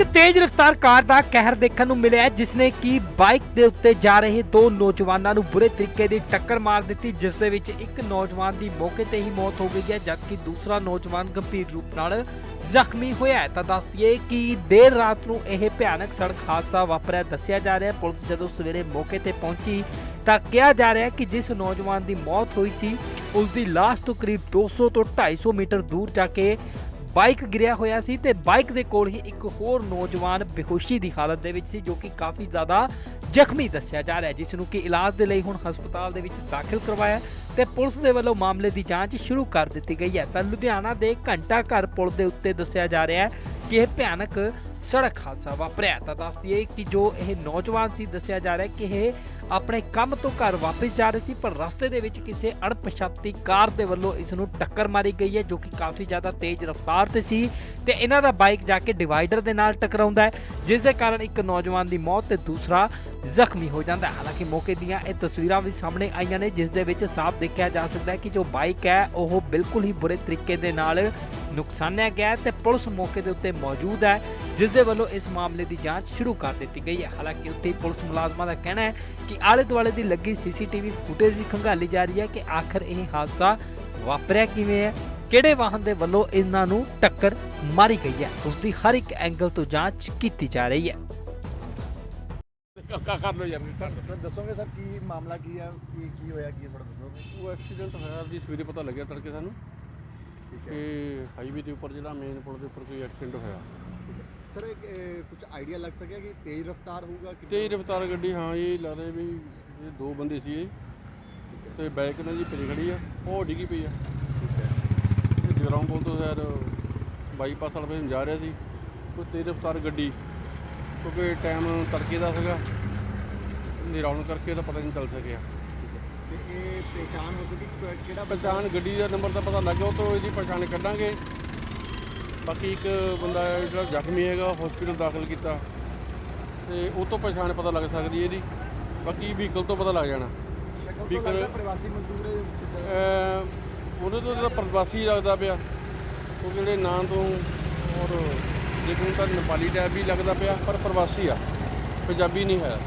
ਇੱਕ ਤੇਜ਼ ਰਫ਼ਤਾਰ ਕਾਰ ਦਾ ਕਹਿਰ ਦੇਖਣ ਨੂੰ ਮਿਲਿਆ ਜਿਸ ਨੇ ਕਿ ਬਾਈਕ ਦੇ ਉੱਤੇ ਜਾ ਰਹੇ ਦੋ ਨੌਜਵਾਨਾਂ ਨੂੰ ਬੁਰੇ ਤਰੀਕੇ ਦੀ ਟੱਕਰ ਮਾਰ ਦਿੱਤੀ, ਜਿਸ ਦੇ ਵਿੱਚ ਇੱਕ ਨੌਜਵਾਨ ਦੀ ਮੌਕੇ ਤੇ ਹੀ ਮੌਤ ਹੋ ਗਈ ਹੈ, ਜਦਕਿ ਦੂਸਰਾ ਨੌਜਵਾਨ ਗੰਭੀਰ ਰੂਪ ਨਾਲ ਜ਼ਖਮੀ ਹੋਇਆ ਤਾਂ ਦੱਸ ਦਈਏ ਕਿ ਦੇਰ ਰਾਤ ਨੂੰ ਇਹ ਭਿਆਨਕ ਸੜਕ ਹਾਦਸਾ ਵਾਪਰਿਆ, ਦੱਸਿਆ ਜਾ ਰਿਹਾ ਹੈ। ਪੁਲਿਸ ਜਦੋਂ ਸਵੇਰੇ ਮੌਕੇ ਤੇ ਪਹੁੰਚੀ, ਤਾਂ ਕਿਹਾ ਜਾ ਰਿਹਾ ਹੈ ਕਿ ਜਿਸ ਨੌਜਵਾਨ ਦੀ ਮੌਤ ਹੋਈ ਸੀ, ਉਸ ਦੀ ਲਾਸ਼ ਤੋਂ ਕਰੀਬ 200 ਤੋਂ 250 ਮੀਟਰ ਦੂਰ ਜਾ ਕੇ ਬਾਈਕ ਗਿਰਿਆ ਹੋਇਆ ਸੀ ਤੇ ਬਾਈਕ ਦੇ ਕੋਲ ਹੀ ਇੱਕ ਹੋਰ ਨੌਜਵਾਨ ਬੇਹੋਸ਼ੀ ਦੀ ਹਾਲਤ ਦੇ ਵਿੱਚ ਸੀ, ਜੋ ਕਿ ਕਾਫੀ ਜ਼ਿਆਦਾ ਜ਼ਖਮੀ ਦੱਸਿਆ ਜਾ ਰਿਹਾ ਜਿਸ ਨੂੰ ਕਿ ਇਲਾਜ ਦੇ ਲਈ ਹੁਣ ਹਸਪਤਾਲ ਦੇ ਵਿੱਚ ਦਾਖਲ ਕਰਵਾਇਆ ਹੈ ਤੇ ਪੁਲਿਸ ਦੇ ਵੱਲੋਂ ਮਾਮਲੇ ਦੀ ਜਾਂਚ ਸ਼ੁਰੂ ਕਰ ਦਿੱਤੀ ਗਈ ਹੈ। ਤਾਂ ਲੁਧਿਆਣਾ ਦੇ ਘੰਟਾ ਘਰ ਪੁਲ ਦੇ ਉੱਤੇ ਦੱਸਿਆ ਜਾ ਰਿਹਾ ਹੈ ਕਿ ਇਹ ਭਿਆਨਕ ਸੜਕ ਹਾਦਸਾ ਵਾਪਰਿਆ ਤਾਂ ਦੱਸ ਦਈਏ ਕਿ ਜੋ ਇਹ ਨੌਜਵਾਨ ਸੀ, ਦੱਸਿਆ ਜਾ ਰਿਹਾ ਕਿ ਇਹ ਆਪਣੇ ਕੰਮ ਤੋਂ ਘਰ ਵਾਪਸ ਜਾ ਰਹੇ ਸੀ, ਪਰ ਰਸਤੇ ਦੇ ਵਿੱਚ ਕਿਸੇ ਅਣਪਛਾਤੀ ਕਾਰ ਦੇ ਵੱਲੋਂ ਇਸ ਨੂੰ ਟੱਕਰ ਮਾਰੀ ਗਈ ਹੈ, ਜੋ ਕਿ ਕਾਫੀ ਜ਼ਿਆਦਾ ਤੇਜ਼ ਰਫ਼ਤਾਰ ਤੇ ਸੀ ਤੇ ਇਹਨਾਂ ਦਾ ਬਾਈਕ ਜਾ ਕੇ ਡਿਵਾਈਡਰ ਦੇ ਨਾਲ ਟਕਰਾਉਂਦਾ ਹੈ, ਜਿਸ ਦੇ ਕਾਰਨ ਇੱਕ ਨੌਜਵਾਨ ਦੀ ਮੌਤ ਤੇ ਦੂਸਰਾ ਜ਼ਖਮੀ ਹੋ ਜਾਂਦਾ ਹੈ। ਹਾਲਾਂਕਿ ਮੌਕੇ ਦੀਆਂ ਇਹ ਤਸਵੀਰਾਂ ਵੀ ਸਾਹਮਣੇ ਆਈਆਂ ਨੇ, ਜਿਸ ਦੇ ਵਿੱਚ ਸਾਫ਼ ਦੇਖਿਆ ਜਾ ਸਕਦਾ ਹੈ ਕਿ ਜੋ ਬਾਈਕ ਹੈ, ਉਹ ਬਿਲਕੁਲ ਹੀ ਬੁਰੇ ਤਰੀਕੇ ਦੇ ਨਾਲ ਨੁਕਸਾਨਿਆ ਗਿਆ ਹੈ ਤੇ ਪੁਲਿਸ ਮੌਕੇ ਦੇ ਉੱਤੇ ਮੌਜੂਦ ਹੈ, ਜਿਸ ਦੇ ਵੱਲੋਂ ਇਸ ਮਾਮਲੇ ਦੀ ਜਾਂਚ ਸ਼ੁਰੂ ਕਰ ਦਿੱਤੀ ਗਈ ਹੈ। ਹਾਲਾਂਕਿ ਉੱਥੇ ਪੁਲਿਸ ਮੁਲਾਜ਼ਮਾਂ ਦਾ ਕਹਿਣਾ ਹੈ ਕਿ ਆਲੇ ਦੁਆਲੇ ਦੀ ਲੱਗੀ ਸੀਸੀਟੀਵੀ ਫੁਟੇਜ ਵੀ ਖੰਗਾਲੀ ਜਾ ਰਹੀ ਹੈ ਕਿ ਆਖਰ ਇਹ ਹਾਦਸਾ ਵਾਪਰਿਆ ਕਿਵੇਂ ਹੈ ਕਿਹੜੇ ਵਾਹਨ ਦੇ ਵੱਲੋਂ ਇਹਨਾਂ ਨੂੰ ਟੱਕਰ ਮਾਰੀ ਗਈ ਹੈ ਉਸ ਦੀ ਹਰ ਇੱਕ ਐਂਗਲ ਤੋਂ ਜਾਂਚ ਕੀਤੀ ਜਾ ਰਹੀ ਹੈ। ਕਾ ਕਰ ਲੋ ਯਾਰ ਸਰ ਦੱਸੋਗੇ ਸਰ ਕੀ ਮਾਮਲਾ ਕੀ ਹੈ ਕੀ ਕੀ ਹੋਇਆ ਕੀ ਥੋੜਾ ਦੱਸੋਗੇ? ਉਹ ਐਕਸੀਡੈਂਟ ਹੋਇਆ ਜੀ ਸਵੇਰੇ ਪਤਾ ਲੱਗਿਆ ਤੜਕੇ ਸਾਨੂੰ ਠੀਕ ਕਿ ਹਾਈਵੇ ਦੇ ਉੱਪਰ ਜਿਹੜਾ ਮੇਨ ਪੁਲ ਦੇ ਉੱਪਰ ਕੋਈ ਐਕਸੀਡੈਂਟ ਹੋਇਆ। ਸਰ ਕੁਝ ਆਈਡੀਆ ਲੱਗ ਸਕਿਆ ਕਿ ਤੇਜ਼ ਰਫ਼ਤਾਰ ਹੋਊਗਾ ਕਿ ਤੇਜ਼ ਰਫ਼ਤਾਰ ਗੱਡੀ ਹਾਂ ਇਹ ਲੱਗਦਾ ਵੀ ਇਹ ਦੋ ਬੰਦੇ ਸੀ ਇਹ। ਤੇ ਬਾਈਕ ਨਾਲ ਜੀ ਪਿਛੇ ਖੜੀ ਆ ਉਹ ਡਿੱਗੀ ਪਈ ਆ। ਤੇ ਜਗਰਾਉਂ ਪੁਲ ਤੋਂ ਸ਼ਾਇਦ ਬਾਈਪਾਸ ਵਾਲੇ ਪਾਸੇ ਨੂੰ ਜਾ ਰਿਹਾ ਸੀ ਕੋਈ ਤੇਜ਼ ਰਫ਼ਤਾਰ ਗੱਡੀ ਕਿਉਂਕਿ ਟਾਈਮ ਤੜਕੇ ਦਾ ਸੀਗਾ ਨਿਰਾਉਣ ਕਰਕੇ ਤਾਂ ਪਤਾ ਨਹੀਂ ਚੱਲ ਸਕਿਆ। ਤੇ ਇਹ ਪਹਿਚਾਨ ਹੋ ਸਕੀ ਕਿ ਕਿਹੜਾ ਪਛਾਣ ਗੱਡੀ ਦਾ ਨੰਬਰ ਤਾਂ ਪਤਾ ਲੱਗ ਗਿਆ ਉਹ ਤੋਂ ਇਹਦੀ ਪਛਾਣ ਕੱਢਾਂਗੇ। ਬਾਕੀ ਇੱਕ ਬੰਦਾ ਜਿਹੜਾ ਜ਼ਖਮੀ ਹੈਗਾ ਹਸਪੀਟਲ ਦਾਖਲ ਕੀਤਾ। ਤੇ ਉਹ ਤੋਂ ਪਛਾਣ ਪਤਾ ਲੱਗ ਸਕਦੀ ਹੈ ਇਹਦੀ। ਬਾਕੀ ਵਹੀਕਲ ਤੋਂ ਪਤਾ ਲੱਗ ਜਾਣਾ। ਸ਼ਕਲ ਤੋਂ ਵੀ ਲੱਗਦਾ ਕਰ- ਪ੍ਰਵਾਸੀ ਮਜ਼ਦੂਰ ਉਹਦੇ ਤੋਂ ਜਿਹੜਾ ਪ੍ਰਵਾਸੀ ਲੱਗਦਾ ਪਿਆ। ਉਹ ਜਿਹੜੇ ਨਾਂ ਤੋਂ ਔਰ ਦੇਖੋ ਤਾਂ ਨੇਪਾਲੀ ਟੈਪ ਵੀ ਲੱਗਦਾ ਪਿਆ ਪਰ ਪ੍ਰਵਾਸੀ ਆ। ਪੰਜਾਬੀ ਨਹੀਂ ਹੈ।